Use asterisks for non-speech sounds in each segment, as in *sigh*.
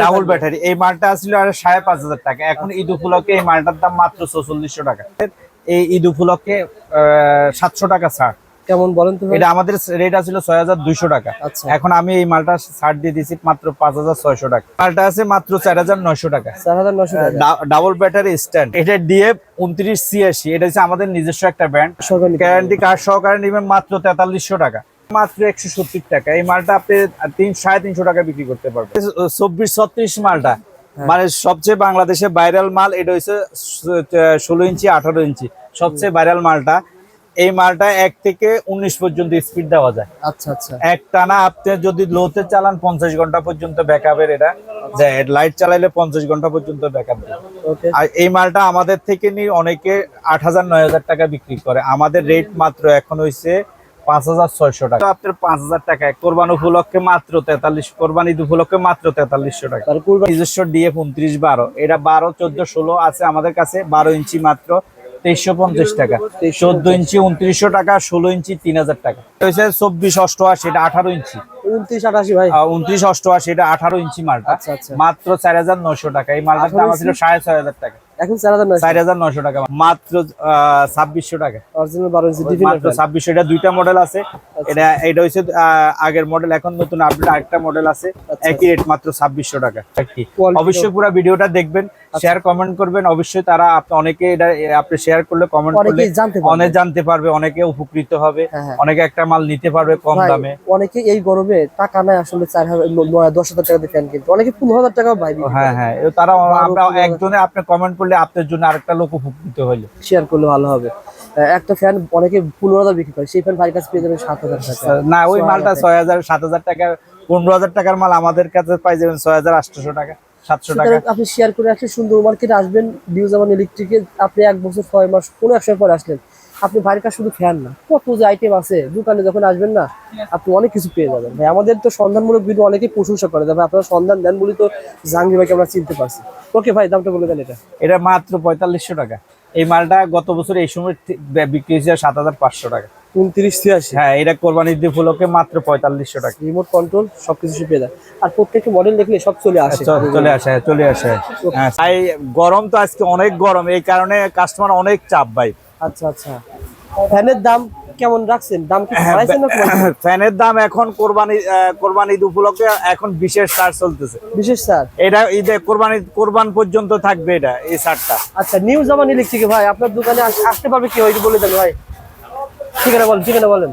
Double battery এই মালটা আসলে আর সাড়ে পাঁচ হাজার টাকা। এখন ঈদ উপলক্ষে এই মালটার দাম মাত্র চৌচল্লিশশো টাকা। এই ঈদ উপলক্ষে সাতশো টাকা ছাড়। কেমন বলেন তো এটা আমাদের রেট আছিল ছয় হাজার দুইশো টাকা। আচ্ছা। এখন আমি এই মালটা ছাড় দিয়ে দিছি মাত্র পাঁচ হাজার ছয়শো টাকা। মালটা আছে মাত্র চার হাজার নয়শো টাকা। চার হাজার টাকা। ডাবল ব্যাটারি স্ট্যান্ড এটা ডিএফ উনত্রিশ ছিয়াশি। এটা হচ্ছে আমাদের নিজস্ব একটা ব্র্যান্ড গ্যারান্টি কার্ড সহকারে নেবেন মাত্র তেতাল্লিশশো টাকা। মাত্র একশো সত্তর টাকা। এই মালটা আপনি তিন সাড়ে তিনশো টাকা বিক্রি করতে পারবেন। চব্বিশ ছত্রিশ মালটা। মানে সবচেয়ে বাংলাদেশে ভাইরাল মাল এটা হচ্ছে ষোলো ইঞ্চি আঠারো ইঞ্চি। সবচেয়ে ভাইরাল মালটা। এই মালটা এক থেকে উনিশ পর্যন্ত স্পিড দেওয়া যায়। আচ্ছা আচ্ছা। এক টানা আপনি যদি লোতে চালান পঞ্চাশ ঘণ্টা পর্যন্ত ব্যাকআপের এটা লাইট চালাইলে পঞ্চাশ ঘণ্টা পর্যন্ত ব্যাকআপ দেয়। আর এই মালটা আমাদের থেকে নিয়ে অনেকে আট হাজার নয় হাজার টাকা বিক্রি করে। আমাদের রেট মাত্র এখন হয়েছে পাঁচ হাজার ছয়শো টাকা। আপনার পাঁচ হাজার টাকা কোরবান উপলক্ষে মাত্র তেতাল্লিশ কোরবান ঈদ উপলক্ষে মাত্র তেতাল্লিশশো টাকা। তার কুরবানি নিজস্ব ডিএফ উনত্রিশ বারো। এটা বারো চোদ্দ ষোলো আছে আমাদের কাছে। বারো ইঞ্চি মাত্র তেইশশো পঞ্চাশ টাকা। চোদ্দ ইঞ্চি উনত্রিশশো টাকা ষোলো ইঞ্চি তিন হাজার টাকা। হয়েছে চব্বিশ অষ্টআশি এটা আঠারো ইঞ্চি। উনত্রিশ ভাই। উনত্রিশ অষ্টআশি এটা আঠারো ইঞ্চি মালটা। আচ্ছা আচ্ছা। মাত্র চার হাজার নয়শো টাকা। এই মালটার দাম ছিল সাড়ে ছয় হাজার টাকা। এখন চার হাজার নয়শো। চার হাজার নয়শো টাকা। মাত্র ছাব্বিশশো টাকা। অরিজিনাল বারো ইঞ্চি মাত্র ছাব্বিশশো এটা দুইটা মডেল আছে। এটা এটা হচ্ছে আহ, আগের মডেল এখন নতুন আপডেট আরেকটা মডেল আছে। একই রেট মাত্র ছাব্বিশশো টাকা। কি অবশ্যই পুরো ভিডিওটা দেখবেন শেয়ার কমেন্ট করবেন। অবশ্যই তারা আপ- অনেকে এটা আপনি শেয়ার করলে কমেন্ট করলে অনেক জানতে পারবে অনেকে উপকৃত হবে। হ্যাঁ, হ্যাঁ। অনেকে একটা মাল নিতে পারবে কম দামে। অনেকে এই গরমে টাকা নাই আসলে চার হাজার ন- নয় দশ হাজার টাকা দিয়ে ফ্যান কিনতে। অনেকে পনেরো হাজার টাকাও ভাই হ্যাঁ হ্যাঁ। তারা আমরা একজনে আপনি কমেন্ট করলে আপনার জন্য আরেকটা লোক উপকৃত হলো। শেয়ার করলে ভালো হবে। একটা ফ্যান অনেকে পনেরো হাজার বিক্রি করে সেই ফ্যান ভাইয়ের কাছে পেয়ে যাবেন সাত হাজার টাকা। না ওই মালটা ছয় হাজার সাত হাজার টাকা পনেরো হাজার টাকার মাল আমাদের কাছে পাই যাবেন ছয় হাজার আটশোশো টাকা সাতশো টাকা। আপনি শেয়ার করে একটা সুন্দর মার্কেটে আসবেন ডিউজামান ইলেকট্রিকে আপনি এক বছর ছয় মাস কোনো এক সময় পরে আসলেন। আপনি বাড়ির কাছে শুধু ফ্যান না কত যে আইটেম আছে দোকানে যখন আসবেন না আপনি অনেক কিছু পেয়ে যাবেন। ভাই আমাদের তো সন্ধানমূলক ভিডিও অনেকেই প্রশংসা করে তবে আপনারা সন্ধান দেন বলি তো জাহাঙ্গীর ভাইকে আমরা চিনতে পারছি। ওকে ভাই দামটা বলে দেন এটা। এটা মাত্র পঁয়তাল্লিশশো টাকা। এই মালটা গত বছর এই সময় বিক্রি হয়েছে সাত হাজার পাঁচশো টাকা। উনত্রিশ ছিয়াশি। হ্যাঁ এটা কোরবানির ঈদ উপলক্ষে মাত্র পঁয়তাল্লিশশো টাকা। রিমোট কন্ট্রোল সবকিছু পেয়ে যায়। আর প্রত্যেকটা মডেল দেখলে সব চলে আসে। চলে আসে চলে আসে। হ্যাঁ তাই গরম তো আজকে অনেক গরম এই কারণে কাস্টমার অনেক চাপ ভাই। আচ্ছা আচ্ছা। ফ্যানের দাম কেমন রাখছেন? দাম কি হ্যাঁ, বাড়াইছেন না *laughs* ফ্যানের দাম এখন কোরবানি কোরবানি ঈদ উপলক্ষে এখন বিশেষ ছাড় চলতেছে। বিশেষ স্যার এটা ঈদে কোরবানি কোরবান পর্যন্ত থাকবে এটা এই ছাড়টা। আচ্ছা নিউ জামান ইলেকট্রিকে ভাই? আপনার দোকানে আসতে পারবে কি হয়তো বলে দেন ভাই। ঠিকানা বলেন ঠিকানা বলেন।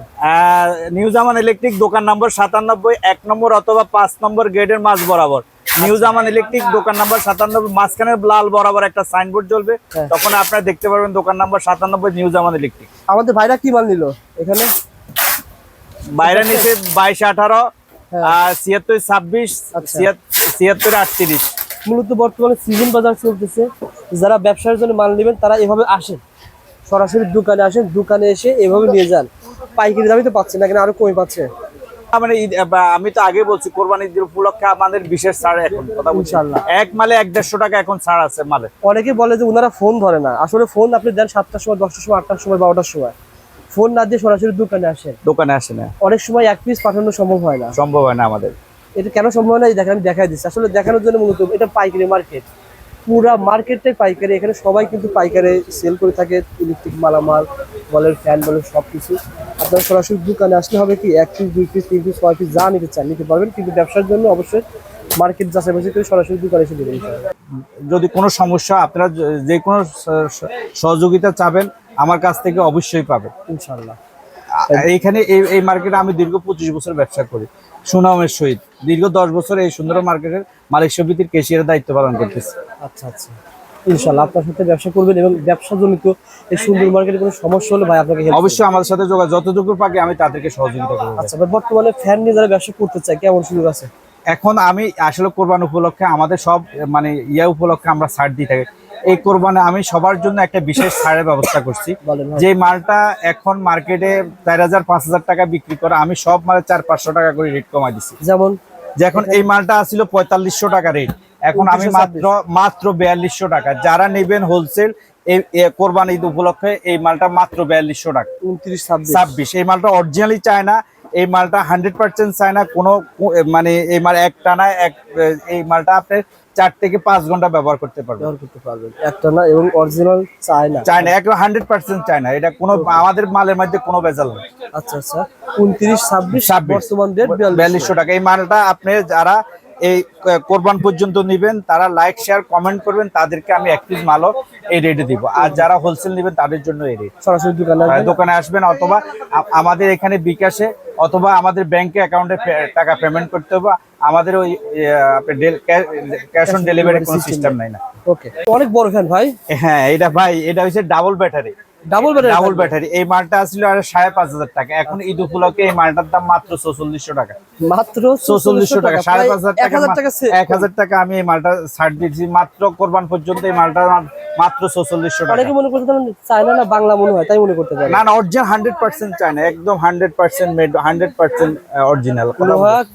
নিউ জামান ইলেকট্রিক দোকান নম্বর সাতানব্বই এক নম্বর অথবা পাঁচ নম্বর গেটের মাঝ বরাবর। নিউ জামান ইলেকট্রিক দোকান নাম্বার সাতানব্বই মাঝখানে লাল বরাবর একটা সাইনবোর্ড জ্বলবে। হ্যাঁ। তখন আপনারা দেখতে পারবেন দোকান নাম্বার সাতানব্বই নিউ জামান ইলেকট্রিক আমাদের ভাইরা কি মাল নিল এখানে? বাইরে নিচে বাইশ আঠারো হ্যাঁ। আর ছিয়াত্তর ছাব্বিশ আচ্ছা। ছিয়াত্তর আটত্রিশ। মূলত বর্তমানে সিজন বাজার চলতেছে। যারা ব্যবসার জন্য মাল নেবেন তারা এভাবে আসেন। সরাসরি দোকানে আসেন দোকানে এসে এভাবে নিয়ে যান। পাইকারি দামই তো পাচ্ছেন না কেন আরও কমে পাচ্ছে। মানে আমি তো আগে বলছি কোরবানি ঈদের উপলক্ষে আমাদের বিশেষ ছাড় এখন কথা বলছি। এক মালে এক দেড়শো টাকা এখন ছাড় আছে মালে। অনেকে বলে যে ওনারা ফোন ধরে না। আসলে ফোন আপনি দেন সাতটার সময় দশটার সময় আটটার সময় বারোটার সময়। ফোন না দিয়ে সরাসরি দোকানে আসেন। দোকানে আসে না। অনেক সময় এক পিস পাঠানো সম্ভব হয় না। সম্ভব হয় না আমাদের। এটা কেন সম্ভব হয় না? দেখেন আমি দেখাই দিচ্ছি। আসলে দেখানোর জন্য মূলত এটা পাইকারি মার্কেট। পুরা মার্কেটটাই পাইকারি। এখানে সবাই কিন্তু পাইকারি সেল করে থাকে ইলেকট্রিক মালামাল বলেন ফ্যান বলেন সব কিছু আপনারা সরাসরি দোকানে আসলে হবে কি এক পিস দুই পিস তিন পিস ছয় পিস যা নিতে চান নিতে পারবেন। কিন্তু ব্যবসার জন্য অবশ্যই মার্কেট যাচাই বাছাই করে সরাসরি দোকানে এসে দেবেন যদি কোনো সমস্যা আপনারা যে- কোনো সহযোগিতা চাবেন আমার কাছ থেকে অবশ্যই পাবেন। ইনশাল্লাহ এইখানে এই এই মার্কেটে আমি দীর্ঘ পঁচিশ বছর ব্যবসা করি। সুনামের সহিত। দীর্ঘ দশ বছর এই সুন্দর মার্কেটের মালিক সমিতির কেশিয়ারের দায়িত্ব পালন করতেছে। আচ্ছা আচ্ছা। ইনশাল্লাহ আপনার সাথে ব্যবসা করবেন এবং ব্যবসা জনিত এই সুন্দর মার্কেটে কোনো সমস্যা হলে ভাই আপনাকে অবশ্যই আমাদের সাথে যোগাযোগ যতটুকু পাকে আমি তাদেরকে সহযোগিতা করব আচ্ছা বর্তমানে ফ্যান নিয়ে যারা ব্যবসা করতে চায় কেমন সুযোগ আছে? এখন আমি আসলে কোরবান উপলক্ষে আমাদের সব মানে ইয়া উপলক্ষে আমরা ছাড় দিয়ে থাকি। এই কোরবানে আমি সবার জন্য একটা বিশেষ ছাড়ের ব্যবস্থা করছি। *laughs* যে মালটা এখন মার্কেটে চার হাজার পাঁচ হাজার টাকা বিক্রি করে আমি সব মালে চার পাঁচশো টাকা করে রেট কমাই দিছি। যেমন? যে এখন এই মালটা আসছিল পঁয়তাল্লিশশো টাকা রেট এখন আমি মাত্র মাত্র বিয়াল্লিশশো টাকা। যারা নেবেন হোলসেল এই কোরবান ঈদ উপলক্ষে এই মালটা মাত্র বিয়াল্লিশশো টাকা। উনত্রিশ ছাব্বিশ। এই মালটা অরিজিনালি চায় না এই মালটা হান্ড্রেড পার্সেন্ট চায় না কোনো মানে এই মাল এক টানা এক এই মালটা আপনি চার থেকে পাঁচ ঘণ্টা ব্যবহার করতে পারবেন ব্যবহার করতে পারবেন। একটা না এবং অরিজিনাল চায়না। চায়না একদম হান্ড্রেড পার্সেন্ট চায়না। এটা কোনো আমাদের মালের মধ্যে কোনো ভেজাল নেই। আচ্ছা আচ্ছা। উনত্রিশ ছাব্বিশ 26 বর্তমান রেট বিয়াল্লিশশো টাকা। এই মালটা আপনি যারা এই কোরবান পর্যন্ত নিবেন তারা লাইক শেয়ার কমেন্ট করবেন। তাদেরকে আমি এক পিস মালও এই রেটে দিব। আর যারা হোলসেল নেবেন তাদের জন্য এই রেট সরাসরি দোকানে আসবেন। দোকানে আসবেন অথবা আমাদের এখানে বিকাশে অথবা আমাদের ব্যাংকে অ্যাকাউন্টে টাকা পেমেন্ট করতে হবে। আমাদের ওই ক্যাশ অন ডেলিভারি কোনো সিস্টেম নাই। না। ওকে অনেক বড় ফ্যান ভাই। হ্যাঁ এটা ভাই এটা হচ্ছে double battery double battery double battery এই মালটা আসছিল আর সাড়ে পাঁচ হাজার টাকা। এখন ঈদ উপলক্ষে এই মালটার দাম মাত্র চৌচল্লিশশো টাকা। মাত্র চৌচল্লিশশো টাকা। সাড়ে পাঁচ হাজার টাকা এক হাজার টাকা আমি এই মালটা ছাড় দিচ্ছি মাত্র কোরবান পর্যন্ত এই মালটা মাত্র চৌচল্লিশশো টাকা। অনেকে মনে করতে চায়না না বাংলা মনে হয় তাই মনে করতে পারে না না অরিজিনাল হান্ড্রেড পার্সেন্ট চায়না। একদম hundred percent made hundred percent original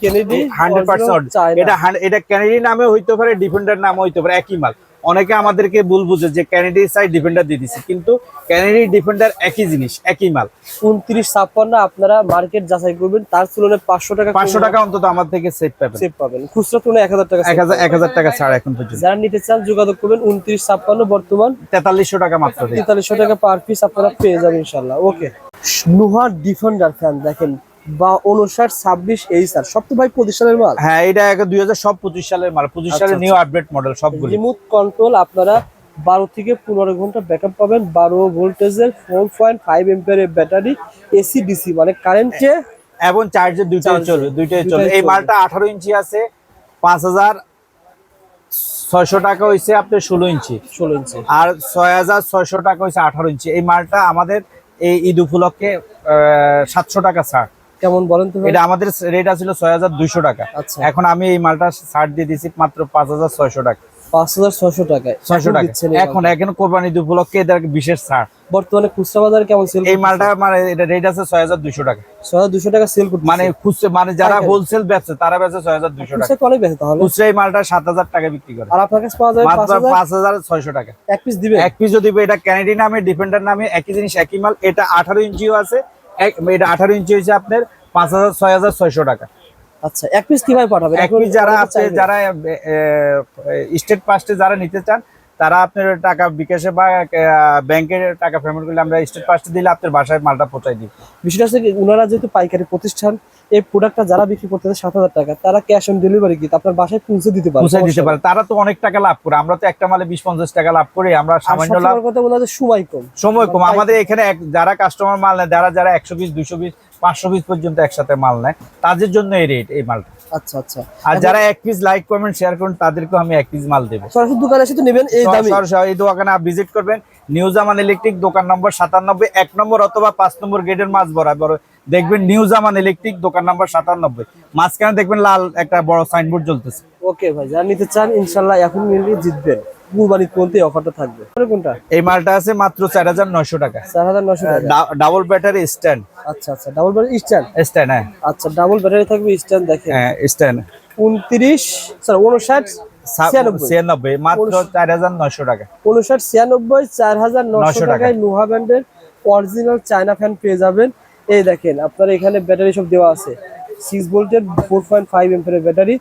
Kennedy hundred percent এটা এটা ক্যানেডি নামে হইতে পারে ডিফেন্ডার নামে হইতে পারে একই মাল। অনেকে আমাদেরকে ভুল বুঝে যে ক্যানেডি সাইড ডিফেন্ডার দিয়ে দিচ্ছে কিন্তু ক্যানেডি ডিফেন্ডার একই জিনিস একই মাল। উনত্রিশ ছাপ্পান্ন আপনারা মার্কেট যাচাই করবেন তার তুলনায় পাঁচশো টাকা পাঁচশো টাকা অন্তত আমার থেকে সেট পাবেন। সেভ পাবেন। খুচরা তুলনায় এক হাজার টাকা এক হাজার এক হাজার টাকা ছাড় এখন পর্যন্ত। যারা নিতে চান যোগাযোগ করবেন উনত্রিশ ছাপ্পান্ন বর্তমান তেতাল্লিশশো টাকা মাত্র। তেতাল্লিশশো টাকা পার পিস আপনারা পেয়ে যাবেন ইনশাল্লাহ ওকে নুহার ডিফেন্ডার ফ্যান দেখেন বা উনষাট ছাব্বিশ এই স্যার সব তো ভাই পঁচিশ সালের মাল। হ্যাঁ এটা দুই হাজার সব পঁচিশ সালের মাল। পঁচিশ আচ্ছা, সালের নিউ আপডেট মডেল সবগুলি। রিমোট কন্ট্রোল আপনারা বারো থেকে পনেরো ঘণ্টা ব্যাকআপ পাবেন। বারো ভোল্টেজের ফোর পয়েন্ট ফাইভ এম্পিয়ারের ব্যাটারি এসি ডিসি মানে কারেন্টে এবং চার্জের দুইটাই Charger, চলবে দুইটাই চলবে। এই মালটা আঠারো ইঞ্চি আছে পাঁচ হাজার ছয়শো টাকা হয়েছে আপনার ষোলো ইঞ্চি। ষোলো ইঞ্চি। আর ছয় হাজার ছয়শো টাকা হয়েছে আঠারো ইঞ্চি। এই মালটা আমাদের এই ঈদ উপলক্ষে সাতশো টাকা ছাড়। কেমন বলেন তো এটা আমাদের রেট ছয় হাজার দুইশো টাকা। আচ্ছা। এখন আমি এই মালটা ছাড় দিয়ে দিছি মাত্র পাঁচ হাজার ছয়শো টাকা। পাঁচ হাজার ছশো টাকায় ছয়শো টাকা। এখন এখন কোরবানি ঈদ উপলক্ষে এদের বিশেষ ছাড়। বর্তমানে খুচরা বাজারে কেমন সেল এই মালটা মানে এটা রেট আছে ছয় হাজার দুইশো টাকা। ছয় হাজার দুশো টাকা সেল করতে মানে খুচরা মানে যারা। হোলসেল ব্যবসা তারা ব্যবসা ছয় হাজার টাকা। অনেক তাহলে? খুচরা এই মালটা সাত হাজার টাকা বিক্রি করে। আর আপনার কাছে পাওয়া যাবে পাঁচ মাত্র হাজার? পাঁচ হাজার ছয়শো টাকা। এক পিস দিবে এক পিস যদি এটা ক্যানেডি নামে ডিফেন্ডার নামে একই জিনিস একই মাল এটা আঠারো ইঞ্চিও আছে এটা আঠারো ইঞ্চি হচ্ছে আপনার পাঁচ হাজার ছয় হাজার ছয়শো টাকা আচ্ছা এক পিস কীভাবে পাঠাবেন এক পিস যারা আছে। যারা স্টেট পাস্টে যারা নিতে চান তারা আপনার টাকা বিকাশে বা ব্যাংকে টাকা পেমেন্ট করলে আমরা স্টেট পাস্টে দিলে আপনার বাসায় মালটা পৌঁছাই দিই। বিষয়টা হচ্ছে ওনারা যেহেতু পাইকারি প্রতিষ্ঠান এই প্রোডাক্টটা যারা বিক্রি করতেছে সাত হাজার টাকা তারা ক্যাশ অন ডেলিভারি কি আপনার বাসায় পৌঁছে দিতে পারে। পৌঁছাই দিতে পারে। তারা তো অনেক টাকা লাভ করে। আমরা তো একটা মালে বিশ পঞ্চাশ টাকা লাভ করি। আমরা সামান্য লাভ কথা ওনাদের সময় কম। সময় কম। আমাদের এখানে এক- যারা কাস্টমার মাল নেয় যারা যারা একশো পিস দুইশো পিস পাঁচশো পিস পর্যন্ত একসাথে মাল নেয় তাদের জন্য এই রেট এই মালটা। আচ্ছা আচ্ছা। আর যারা এক পিস লাইক কমেন্ট শেয়ার করুন তাদেরকেও আমি এক পিস মাল দেবো। সরাসরি দোকানে এসে তো নেবেন এই দামে। সরাসরি এই দোকানে ভিজিট করবেন। নিউ জামান ইলেকট্রিক দোকান নম্বর সাতানব্বই এক নম্বর অথবা পাঁচ নম্বর গেটের বরাবর। দেখবেন নিউ জামান ইলেকট্রিক দোকান নম্বর সাতানব্বই। মাঝখানে দেখবেন লাল একটা বড় সাইনবোর্ড জ্বলতেছে। ওকে ভাই যারা নিতে চান ইনশাল্লাহ এখন জিতবেন। কুরবানি পর্যন্ত এই অফারটা থাকবে? কোনটা? এই মালটা আছে মাত্র চার হাজার নয়শো টাকা। চার হাজার নশো টাকা। ডাবল ব্যাটারি স্ট্যান্ড আচ্ছা আচ্ছা ডাবল ব্যাটারি স্ট্যান্ড স্ট্যান্ড হ্যাঁ। আচ্ছা ডাবল ব্যাটারি থাকবে স্ট্যান্ড দেখেন। হ্যাঁ স্ট্যান্ড উনত্রিশ স্যার উনষাট ছিয়ানব্বই। ছিয়ানব্বই মাত্র চার হাজার নয়শো টাকা। উনষাট ছিয়ানব্বই চার হাজার নশো 900 টাকায়। টাকায়। লোহা ব্যান্ডের অরিজিনাল চায়না ফ্যান পেয়ে যাবেন। এই দেখেন আপনার এখানে ব্যাটারি সব দেওয়া আছে। সিক্স ভোল্টের ফোর পয়েন্ট ফাইভ এম্পের ব্যাটারি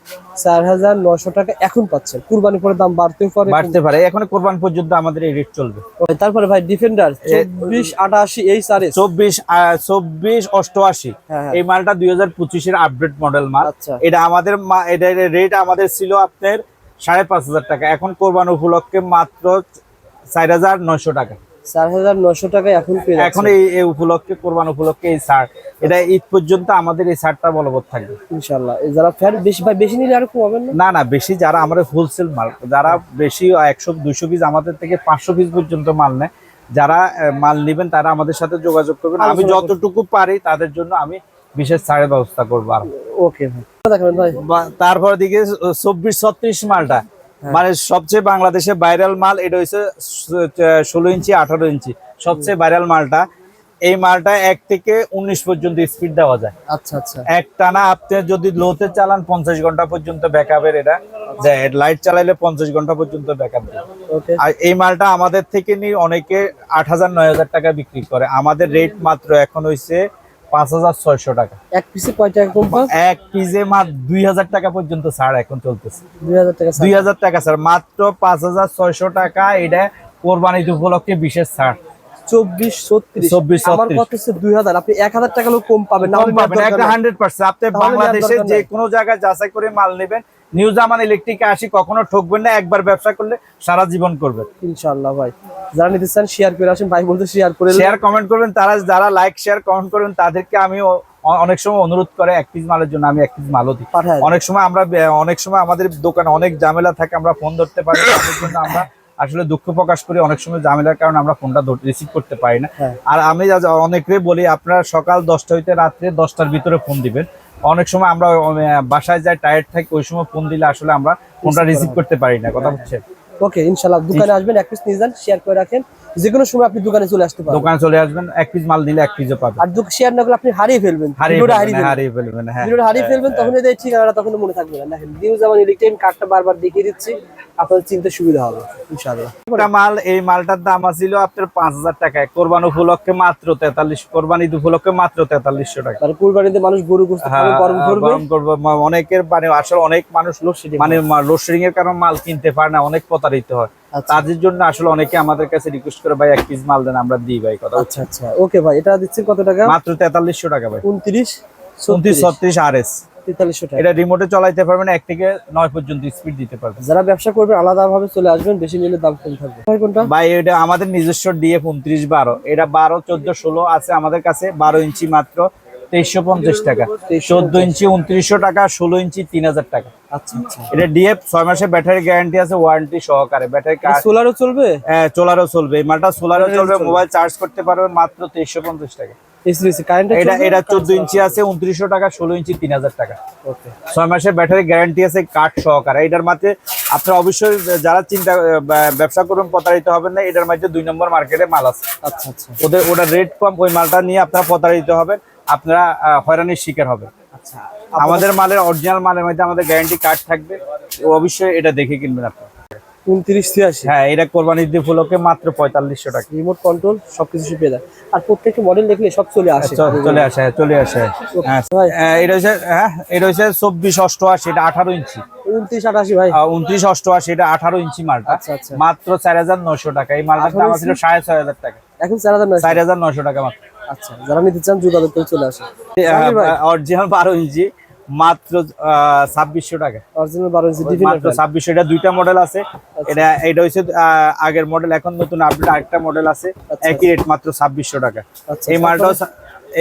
চার হাজার নশো টাকা এখন পাচ্ছেন। কুরবানি পরে দাম বাড়তেও পারে। বাড়তে পারে। এখন কোরবান পর্যন্ত আমাদের এই রেট চলবে। তারপরে ভাই ডিফেন্ডার চব্বিশ আটাশি এই সারে চব্বিশ চব্বিশ অষ্টআশি। হ্যাঁ, হ্যাঁ। এই মালটা দুই হাজার পঁচিশের আপডেট মডেল মাল। আচ্ছা। এটা আমাদের এটার রেট আমাদের ছিল আপনার সাড়ে পাঁচ হাজার টাকা। এখন কোরবান উপলক্ষে মাত্র চার হাজার নয়শো টাকা। চার হাজার নশো টাকায় এখন এই উপলক্ষে কোরবান উপলক্ষে এই ছাড় এটা ঈদ পর্যন্ত আমাদের এই বলবৎ থাকবে। ইনশাল্লাহ যারা ফ্যান বেশি ভাই বেশি নিলে আর কমাবেন না? না না বেশি যারা আমাদের হোলসেল মাল যারা বেশি একশো পিস আমাদের থেকে পাঁচশো পিস পর্যন্ত মাল নেয় যারা মাল নেবেন তারা আমাদের সাথে যোগাযোগ করবেন। আমি যতটুকু পারি তাদের জন্য আমি বিশেষ ছাড়ের ব্যবস্থা করব আর। ওকে ভাই। তারপর দিকে চব্বিশ ছত্রিশ মালটা। মানে সবচেয়ে বাংলাদেশে ভাইরাল মাল এটা হচ্ছে ষোলো ইঞ্চি আঠারো ইঞ্চি। সবচেয়ে ভাইরাল মালটা। এই মালটা এক থেকে উনিশ পর্যন্ত স্পিড দেওয়া যায়। আচ্ছা আচ্ছা। এক টানা আপনি যদি লোতে চালান পঞ্চাশ ঘণ্টা পর্যন্ত ব্যাকআপের এটা। লাইট চালাইলে পঞ্চাশ ঘণ্টা পর্যন্ত ব্যাকআপ দেয়। আর এই মালটা আমাদের থেকে নিয়ে অনেকে আট হাজার নয় হাজার টাকা বিক্রি করে। আমাদের রেট মাত্র এখন হইছে পাঁচ হাজার ছয়শো টাকা। এক পিসে কয় টাকা কম এক পিসে মাত্র দুই হাজার টাকা পর্যন্ত ছাড় এখন চলতেছে। দুই হাজার টাকা ছাড়। দুই হাজার টাকা স্যার মাত্র পাঁচ হাজার ছয়শো টাকা এটা কোরবানি উপলক্ষে বিশেষ ছাড়। চব্বিশ ছত্রিশ। 24, আমার 36 কত হচ্ছে দুই হাজার আপনি এক হাজার টাকা কম পাবেন না পাবেন একটা হান্ড্রেড পার্সেন্ট আপনি বাংলাদেশে যে কোনো জায়গায় যাচাই করে মাল নেবেন নিউ জামান ইলেকট্রিকে আসি কখনো ঠকবেন না একবার ব্যবসা করলে সারা জীবন করবেন। ইনশাআল্লাহ ভাই। যারা নিতে চান শেয়ার করে আসেন ভাই বলতে শেয়ার করে শেয়ার কমেন্ট করবেন তারা যারা লাইক শেয়ার কমেন্ট করবেন তাদেরকে আমি অনেক সময় অনুরোধ করে এক পিস মালের জন্য আমি এক পিস মালও দিই। অনেক সময় আমরা অনেক সময় আমাদের দোকানে অনেক ঝামেলা থাকে আমরা ফোন ধরতে পারি তাদের জন্য আমরা আসলে দুঃখ প্রকাশ করি অনেক সময় ঝামেলার কারণে আমরা ফোনটা রিসিভ করতে পারি না। হ্যাঁ। আর আমি অনেকে বলি আপনারা সকাল দশটা হইতে রাত্রে দশটার ভিতরে ফোন দিবেন। অনেক সময় আমরা বাসায় যাই টায়ার থাকি ওই সময় ফোন দিলে আসলে আমরা ফোনটা রিসিভ করতে পারি না কথা হচ্ছে। ওকে ইনশাআল্লাহ দোকানে আসবেন এক পিস নিয়ে যান শেয়ার করে রাখেন। যে কোনো সময় আপনি দোকানে চলে আসতে পারেন দোকানে চলে আসবেন এক পিস মাল দিলে এক পিসও পাবেন। আর দুঃখ শেয়ার না করলে আপনি হারিয়ে ফেলবেন। হারিয়ে ফেলবেন, হারিয়ে ফেলবেন হ্যাঁ। ভিডিওটা হারিয়ে ফেলবেন তখন এদের ঠিকানাটা তখন মনে থাকবে না। দেখেন নিউজ আমার ইলেকট্রিক কার্ডটা বারবার দেখিয়ে দিচ্ছি। আপনাদের চিনতে সুবিধা হবে ইনশাআল্লাহ। একটা মাল এই মালটার দাম ছিল আপনার পাঁচ হাজার টাকায়। কোরবান উপলক্ষে মাত্র তেতাল্লিশ কোরবান ঈদ উপলক্ষে মাত্র তেতাল্লিশশো টাকা। মানে কুরবানিতে মানুষ গরু গোস্ত খাবে হ্যাঁ, গরম করবে। গরম করব। অনেকের মানে আসলে অনেক মানুষ লোডশেডিং মানে লোডশেডিং এর কারণে মাল কিনতে পারে না অনেক প্রতারিত হয়। তাদের জন্য আসলে অনেকে আমাদের কাছে রিকোয়েস্ট করে ভাই এক পিস মাল দেন আমরা দিই ভাই। কথা আচ্ছা আচ্ছা। ওকে ভাই এটা দিচ্ছেন কত টাকা? মাত্র তেতাল্লিশশো টাকা ভাই। এটা রিমোটে চালাইতে পারবেন এক থেকে নয় পর্যন্ত স্পিড দিতে পারবেন। যারা ব্যবসা করবেন আলাদা ভাবে চলে আসবেন বেশি নিলে দাম কম থাকবে। ভাই কোনটা? ভাই এটা আমাদের নিজস্ব ডিএফ উনত্রিশ বারো। এটা বারো চোদ্দ ষোলো আছে আমাদের কাছে বারো ইঞ্চি মাত্র। তেইশশো পঞ্চাশ টাকা। চোদ্দ ইঞ্চি উনত্রিশশো টাকা ষোলো ইঞ্চি তিন হাজার টাকা। আচ্ছা আচ্ছা। এটা ডিএফ ছয় মাসের ব্যাটারি গ্যারান্টি আছে ওয়ারেন্টি সহকারে। ব্যাটারি সোলারও চলবে? হ্যাঁ সোলারও চলবে। এই মালটা সোলারও চলবে। মোবাইল চার্জ করতে পারবে মাত্র তেইশশো পঞ্চাশ টাকা। এটা এটা চোদ্দ ইঞ্চি আছে উনত্রিশশো টাকা ষোলো ইঞ্চি তিন হাজার টাকা। ছয় মাসের ব্যাটারি গ্যারান্টি আছে কাঠ সহকারে। এটার মাঝে আপনার অবশ্যই যারা চিন্তা ব্যবসা করুন প্রতারিত হবেন না এটার মাঝে দুই নম্বর মার্কেটে মাল আছে। আচ্ছা আচ্ছা। ওদের ওটা রেট কম ওই মালটা নিয়ে আপনারা প্রতারিত হবেন। আপনারা হয়রানির শিকার হবে। আচ্ছা। আমাদের মালের অরিজিনাল মালের মধ্যে আমাদের গ্যারান্টি কার্ড থাকবে। অবশ্যই এটা দেখে কিনবেন আপনারা উনত্রিশ হ্যাঁ এটা ঈদ উপলক্ষে মাত্র পঁয়তাল্লিশশো টাকা। রিমোট কন্ট্রোল সবকিছু পেয়ে যায়। আর প্রত্যেকটা মডেল দেখলে সব চলে আসে। চলে আসে চলে আসে। হ্যাঁ এটা হচ্ছে হ্যাঁ এটা হচ্ছে চব্বিশ অষ্টআশি এটা আঠারো ইঞ্চি। উনত্রিশ ভাই। উনত্রিশ অষ্টআশি এটা আঠারো ইঞ্চি মালটা। আচ্ছা আচ্ছা। মাত্র চার হাজার নয়শো টাকা। এই 18 ছিল সাড়ে ছয় হাজার টাকা। এখন চার হাজার চার হাজার নয়শো টাকা মাত্র। আচ্ছা যারা নিতে চান যোগাযোগ করে চলে আসে অরিজিনাল বারো ইঞ্চি মাত্র ছাব্বিশশো টাকা। অরিজিনাল বারো ইঞ্চি মাত্র ছাব্বিশশো এটা দুইটা মডেল আছে। এটা এটা হচ্ছে আগের মডেল এখন নতুন আপডেট আরেকটা মডেল আছে। আচ্ছা, একই রেট মাত্র ছাব্বিশশো টাকা। আচ্ছা এই মালটাও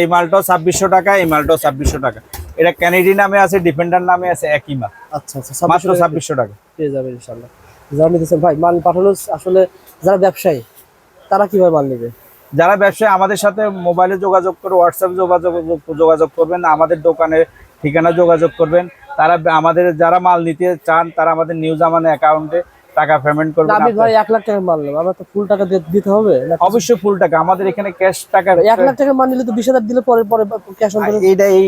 এই মালটাও ছাব্বিশশো টাকা এই মালটাও ছাব্বিশশো টাকা। এটা ক্যানেডি নামে আছে ডিফেন্ডার নামে আছে একই মাল। আচ্ছা আচ্ছা মাত্র ছাব্বিশশো টাকা। পেয়ে যাবে ইনশাল্লাহ। যারা নিতে ভাই মাল পাঠানো আসলে যারা ব্যবসায়ী তারা কীভাবে মাল নেবে? যারা ব্যবসায়ী আমাদের সাথে মোবাইলে যোগাযোগ করে হোয়াটসঅ্যাপ যোগাযোগ যোগাযোগ করবেন আমাদের দোকানে ঠিকানা যোগাযোগ করবেন। তারা আমাদের যারা মাল নিতে চান তারা আমাদের নিউজ আমাদের অ্যাকাউন্টে টাকা পেমেন্ট করবেন। আমি ভাই এক লাখ টাকার মাল নেব। আমার তো ফুল টাকা দিতে হবে? অবশ্যই ফুল টাকা। আমাদের এখানে ক্যাশ টাকা এক লাখ টাকার মাল নিলে তো বিশ হাজার দিলে পরে পরে ক্যাশ অন করে এইটা এই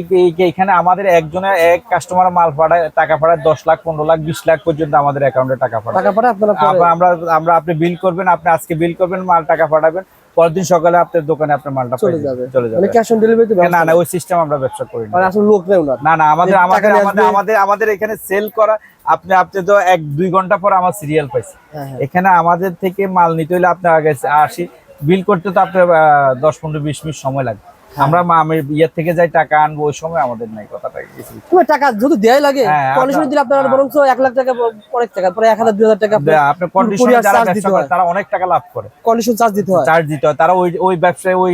এখানে আমাদের একজনের এক কাস্টমার মাল পাঠায় টাকা পাঠায় দশ লাখ পনেরো লাখ বিশ লাখ পর্যন্ত আমাদের অ্যাকাউন্টে টাকা পাঠায়। টাকা পাঠায় আপনারা আমরা আমরা আপনি বিল করবেন আপনি আজকে বিল করবেন মাল টাকা পাঠাবেন। পরের দিন সকালে আপনার দোকানে আপনার মালটা চলে যাবে। চলে যাবে। মানে ক্যাশ অন ডেলিভারি না না ওই সিস্টেম আমরা ব্যবসা করি না। আসলে লোক নেই না। না আমাদের আমাদের আমাদের আমাদের এখানে সেল করা আপনি আপনি তো এক দুই ঘণ্টা পর আমার সিরিয়াল পাইছে হ্যাঁ হ্যাঁ। এখানে আমাদের থেকে মাল নিতে হলে আপনার আগে আসি। বিল করতে তো আপনার দশ পনেরো বিশ মিনিট সময় লাগে হ্যাঁ। আমরা মা- আমি ইয়ের থেকে যাই টাকা আনব ওই সময় আমাদের নাই কথাটা তোমার টাকা যেহেতু দেয়াই লাগে হ্যাঁ, কন্ডিশন দিলে আপনারা বরং এক লাখ টাকা পরে টাকা পরে এক হাজার দুই হাজার টাকা আপনার কন্ডিশনে যারা ব্যবসা করে তারা অনেক টাকা লাভ করে। কন্ডিশন চার্জ দিতে হয়। চার্জ দিতে হয়। তারা ওই ওই ব্যবসায় ওই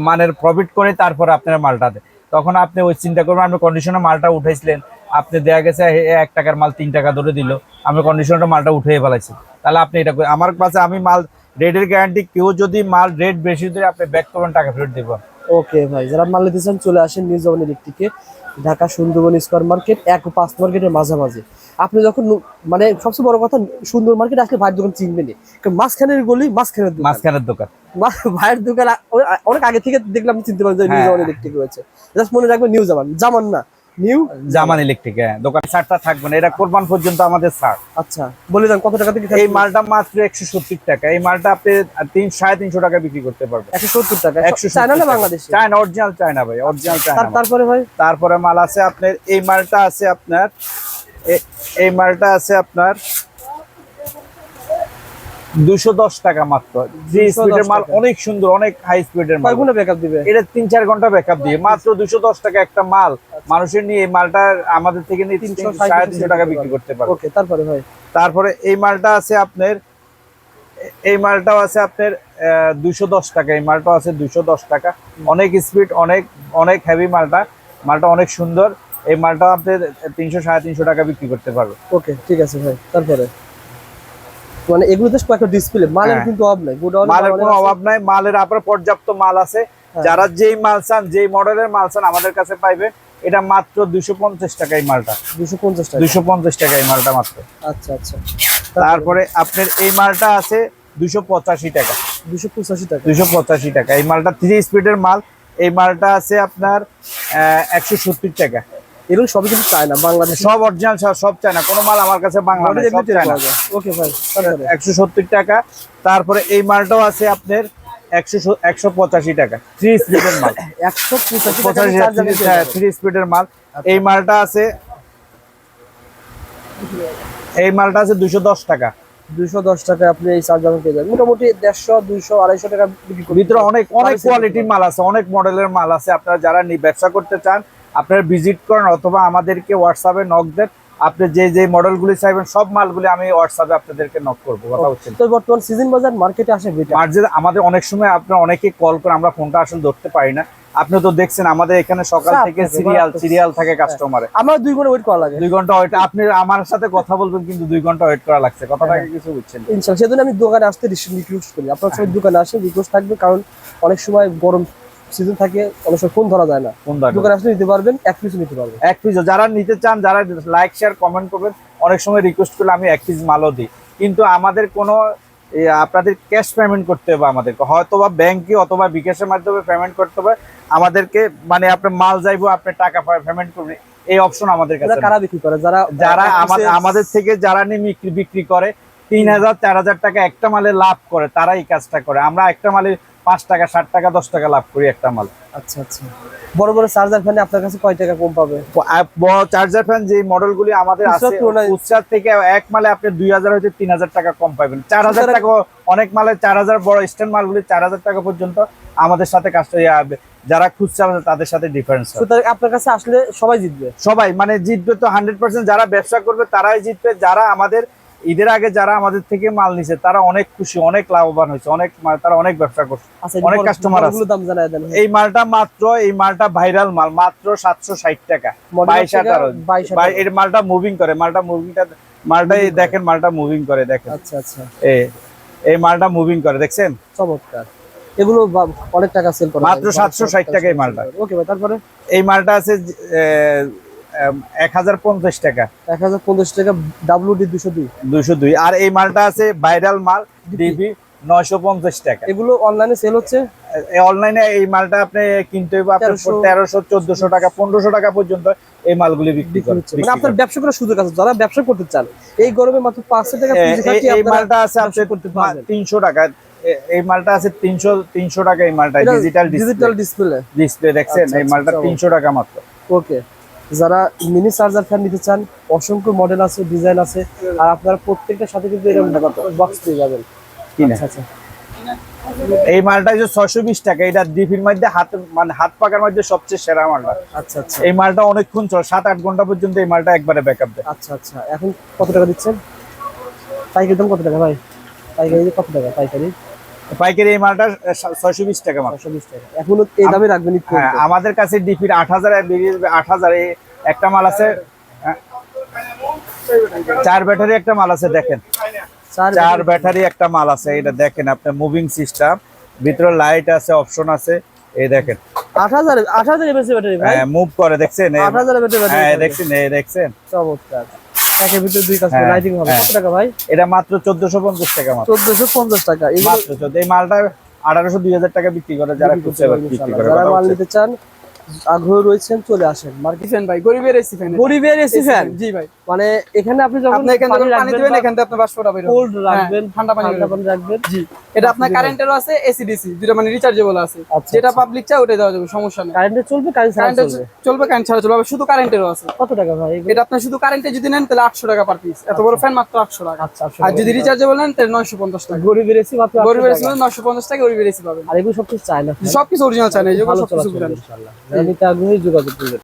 মানের প্রফিট করে তারপর আপনার মালটা দেয় তখন আপনি ওই চিন্তা করবেন আপনি কন্ডিশনে মালটা উঠাইছিলেন আপনি দেয়া গেছে এক টাকার মাল তিন টাকা ধরে দিল আমি কন্ডিশনটা মালটা উঠে ফেলাইছি তাহলে আপনি এটা আমার কাছে আমি মাল রেটের গ্যারান্টি কেউ যদি মাল রেট বেশি দেয় আপনি ব্যাক করবেন টাকা ফেরত দেবেন ওকে ভাই যারা মাল নিতে চান চলে আসেন নিউজ জবান ইলেকট্রিকে ঢাকা সুন্দরবন স্কোয়ার মার্কেট এক ও পাঁচ মার্কেটের মাঝামাঝি। আপনি যখন মানে সবচেয়ে বড় কথা সুন্দর মার্কেট আসলে ভাইয়ের দোকান চিনবেনি মাঝখানের গলি মাঝখানের মাঝখানের দোকান। ভাইয়ের দোকান অনেক আগে থেকে দেখলাম চিনতে পারেন যে নিউজ হ্যাঁ। জামান ইলেকট্রিক রয়েছে। জাস্ট মনে রাখবেন নিউজ জামান জামান না। নিউ জামান ইলেকট্রিক হ্যাঁ। দোকান ছাড়টা থাকবে না। এটা কোরবান পর্যন্ত আমাদের ছাড়। আচ্ছা বলে দেন কত টাকা থেকে এই মালটা মাত্র একশো সত্তর টাকা। এই মালটা আপনি তিন সাড়ে তিনশো টাকা বিক্রি করতে পারবেন। একশো সত্তর টাকা? একশো চায়না না বাংলাদেশ চায়না অরিজিনাল চায়না ভাই অরিজিনাল চায়না তারপরে ভাই? তারপরে মাল আছে আপনার এই মালটা আছে আপনার এই মালটা আছে আপনার দুশো দশ টাকা মাত্র। যে 210 স্পিডের মাল অনেক সুন্দর অনেক হাই স্পিডের মাল। কয় গুণে ব্যাকআপ দিবে? এটা তিন চার ঘণ্টা ব্যাকআপ দিয়ে। মাত্র দুশো দশ টাকা একটা মাল। মানুষের নিয়ে এই মালটা আমাদের থেকে নিয়ে তিনশো সাড়ে টাকা তিনশো টাকা বিক্রি করতে পারবে। ওকে তারপরে ভাই? তারপরে এই মালটা আছে আপনার এই মালটাও আছে আপনার দুশো দশ টাকা। এই মালটাও আছে দুশো দশ টাকা। অনেক স্পিড অনেক অনেক হেভি মালটা। মালটা অনেক সুন্দর। এই মালটাও আপনি তিনশো সাড়ে তিনশো টাকা বিক্রি করতে পারবে। ওকে ঠিক আছে ভাই। তারপরে? মানে এগুলোতে কয়েকটা ডিসপ্লে মালের হ্যাঁ। কিন্তু অভাব নাই মালের কোনো অভাব নাই মালের আপনার পর্যাপ্ত মাল আছে। হ্যাঁ। যারা যেই মাল চান যেই মডেলের মাল চান আমাদের কাছে পাইবে এটা মাত্র দুশো পঞ্চাশ টাকা মালটা। দুশো পঞ্চাশ টাকা। দুশো পঞ্চাশ টাকা মালটা মাত্র। আচ্ছা আচ্ছা। তারপরে আপনার এই মালটা আছে দুশো পঁচাশি টাকা। দুশো পঁচাশি টাকা। দুশো পঁচাশি টাকা। এই মালটা থ্রি স্পিডের মাল। এই মালটা আছে আপনার একশো সত্তর টাকা। এগুলো সবই কিন্তু চায়না বাংলাদেশ সব অরিজিনাল সব চায় না কোনো মাল আমার কাছে বাংলা নাই, সব চায় না ওকে ভাই একশো সত্তর টাকা। তারপরে এই মালটাও আছে আপনার একশো একশো পঁচাশি টাকা। থ্রি স্পিডের মাল। একশো পঁচাশি পঁচাশি থ্রি স্পিডের মাল। এই মালটা আছে এই মালটা আছে দুশো দশ টাকা। দুশো দশ টাকা আপনি এই চার্জার পেয়ে যাবেন। মোটামুটি দেড়শো দুইশো আড়াইশো টাকা ভিতরে অনেক অনেক কোয়ালিটির মাল আছে অনেক মডেলের মাল আছে। আপনারা যারা ব্যবসা করতে চান আপনারা ভিজিট করেন অথবা আমাদেরকে হোয়াটসঅ্যাপে নক দেন। আপনি যে যে মডেলগুলি চাইবেন সব মালগুলি আমি হোয়াটসঅ্যাপে আপনাদেরকে নক করব। কথা হচ্ছে তো বর্তমান সিজন বাজার মার্কেটে আসে মার্জে আমাদের অনেক সময় আপনার অনেকে কল করে আমরা ফোনটা আসলে ধরতে পারি না। আপনি তো দেখছেন আমাদের এখানে সকাল থেকে সিরিয়াল সিরিয়াল থাকে কাস্টমারে আমার দুই ঘণ্টা ওয়েট করা লাগে। দুই ঘণ্টা ওয়েট আপনি আমার সাথে কথা বলবেন কিন্তু দুই ঘণ্টা ওয়েট করা লাগছে। কথাটাকে কিছু বুঝছেন। ইনশাল্লাহ সেজন্য আমি দোকানে আসতে রিকোয়েস্ট করি। আপনার সবাই দোকানে আসে রিকোয়েস্ট থাকবে কারণ অনেক সময় গরম সিজন থাকে অনেক সময় ফোন ধরা যায় না। কোন দোকানে আসলে নিতে পারবেন এক পিস নিতে পারবেন। এক পিস যারা নিতে চান যারা লাইক শেয়ার কমেন্ট করবেন অনেক সময় রিকোয়েস্ট করলে আমি এক পিস মালও দিই। কিন্তু আমাদের কোনো আপনাদের ক্যাশ পেমেন্ট করতে হবে আমাদেরকে। হয়তো বা ব্যাংকে অথবা বিকাশের মাধ্যমে পেমেন্ট করতে হবে। আমাদেরকে মানে আপনার মাল যাইবো আপনি টাকা পেমেন্ট করবেন। এই অপশন আমাদের কাছে কারা বিক্রি করে? যারা যারা আমাদের থেকে যারা নিয়ে বিক্রি- বিক্রি করে তিন হাজার চার হাজার টাকা একটা মালে লাভ করে তারা এই কাজটা করে। আমরা একটা মালে পাঁচ টাকা ষাট টাকা দশ টাকা লাভ করি একটা মাল। আচ্ছা আচ্ছা। বড় বড় চার্জার ফ্যানে আপনার কাছে কয় টাকা কম পাবে? চার্জার ফ্যান যে মডেলগুলি আমাদের আছে উৎসার থেকে এক মালে আপনি দুই হাজার হইতে তিন হাজার টাকা কম পাবেন। চার হাজার টাকা অনেক মালে চার হাজার বড় স্ট্যান্ড মালগুলি চার হাজার টাকা পর্যন্ত আমাদের সাথে কাস্টমার যারা খুচরা আছে তাদের সাথে ডিফারেন্স সুতরাং আপনার কাছে আসলে সবাই জিতবে। সবাই মানে জিতবে তো হান্ড্রেড পার্সেন্ট যারা ব্যবসা করবে তারাই জিতবে। যারা আমাদের ঈদের আগে যারা আমাদের থেকে মাল নিছে তারা অনেক খুশি অনেক লাভবান হয়েছে অনেক তারা অনেক ব্যবসা করছে। আচ্ছা অনেক আছে। দেন। এই মালটা মাত্র এই মালটা ভাইরাল মাল মাত্র সাতশো ষাট টাকা। বাইশ। বাই- এর মালটা মুভিং করে মালটা মুভিংটা মালটাই দেখেন মালটা মুভিং করে দেখেন। আচ্ছা আচ্ছা। এই মালটা মুভিং করে দেখছেন? চমৎকার। এগুলো অনেক টাকা সেল করে মাত্র 760 টাকা এই মালটা। ওকে ভাই তারপরে? এই মালটা আছে এক হাজার পঞ্চাশ টাকা। এক হাজার পঞ্চাশ টাকা ডাব্লিউ ডি দুশো দুই। আর এই মালটা আছে ভাইরাল মাল ডিবি নয়শো পঞ্চাশ টাকা। এগুলো অনলাইনে সেল হচ্ছে? অনলাইনে এই মালটা আপনি কিনতে হবে আপনার 1300 তেরোশো চোদ্দশো টাকা পনেরোশো টাকা পর্যন্ত এই মালগুলি বিক্রি বিক্রি করে। হচ্ছে। মানে আপনার ব্যবসা করার সুযোগ আছে। যারা ব্যবসা করতে চান এই গরমে মাত্র পাঁচশো টাকা এই মালটা আছে আপনার করতে পারবেন। তিনশো টাকা। এই মালটা আছে তিনশো তিনশো টাকা এই মালটা ডিজিটাল ডিজিটাল ডিসপ্লে ডিসপ্লে দেখছেন? আচ্ছা, এই আচ্ছা, মালটা চমৎকার। তিনশো টাকা মাত্র। ওকে। যারা মিনি চার্জার ফ্যান নিতে চান অসংখ্য মডেল আছে ডিজাইন আছে আর আপনারা প্রত্যেকটার সাথে কিন্তু এরকম বক্স পেয়ে যাবেন। আচ্ছা আচ্ছা। এই মালটা যে ছয়শো বিশ টাকা এটা ডিপির মধ্যে হাত মানে হাত পাকার মধ্যে সবচেয়ে সেরা মালটা। আচ্ছা আচ্ছা। এই মালটা অনেকক্ষণ চলে সাত আট ঘণ্টা পর্যন্ত এই মালটা একবারে ব্যাকআপ দেয়। আচ্ছা আচ্ছা। এখন কত টাকা দিচ্ছেন? পাইকারি দাম কত টাকা ভাই? পাইকারি কত টাকা পাইকারি? পাইকারি এই মালটা ছয়শো বিশ টাকা বিশ টাকা। এখনও এই দামে রাখবেন হ্যাঁ আমাদের কাছে ডিপির আট হাজার বেরিয়ে আট হাজার একটা মাল আছে হ্যাঁ। চার ব্যাটারি একটা মাল আছে দেখেন। চার ব্যাটারি। একটা মাল আছে এটা দেখেন আপনার মুভিং সিস্টেম ভিতরে লাইট আছে অপশন আছে এই দেখেন। আট হাজার আট হাজার মুভ করে দেখছেন? হ্যাঁ দেখছেন দেখছেন। চমৎকার। একের ভিতরে দুই কাজ হ্যাঁ, লাইটিং হবে। হ্যাঁ। কত টাকা ভাই? এটা মাত্র চোদ্দশো পঞ্চাশ টাকা মাত্র। চোদ্দশো পঞ্চাশ টাকা। এই মাত্র চোদ্দ। এই মালটা আঠারোশো দুই হাজার টাকা বিক্রি করে যারা খুচরা বিক্রি করে যারা মাল নিতে চান আগ্রহ রয়েছেন চলে আসেন। মার্কেট ফ্যান ভাই গরিবের এসি ফ্যান গরিবের এসি ফ্যান জি ভাই। মানে এখানে আপনি যখন আপনি এখানে যখন পানি দিবেন এখান থেকে আপনার বাষ্পটা বের কোল্ড রাখবেন হ্যাঁ, ঠান্ডা পানি রাখবেন। জি এটা আপনার কারেন্টেরও আছে এসি ডিসি দুটো মানে রিচার্জেবল আছে। আচ্ছা, যেটা আচ্ছা। পাবলিক চায় ওটাই দেওয়া যাবে সমস্যা নেই। কারেন্টে চলবে কারেন্ট ছাড়া চলবে। চলবে কারেন্ট ছাড়া চলবে শুধু কারেন্টেরও আছে। কত টাকা ভাই এটা আপনার শুধু কারেন্টে যদি নেন তাহলে আটশো টাকা পার পিস এত বড় ফ্যান মাত্র আটশো টাকা। আচ্ছা আচ্ছা আর যদি রিচার্জেবল নেন তাহলে নয়শো পঞ্চাশ টাকা। গরিবের এসি মাত্র গরিবের এসি টাকা। নয়শো পঞ্চাশ টাকা গরিবের এসি পাবেন। আর এগুলো সব কিছু চায় না সবকিছু অরিজিনাল সবকিছু ইনশাআল্লাহ নিতে আগ্রহী যোগাযোগ করবেন।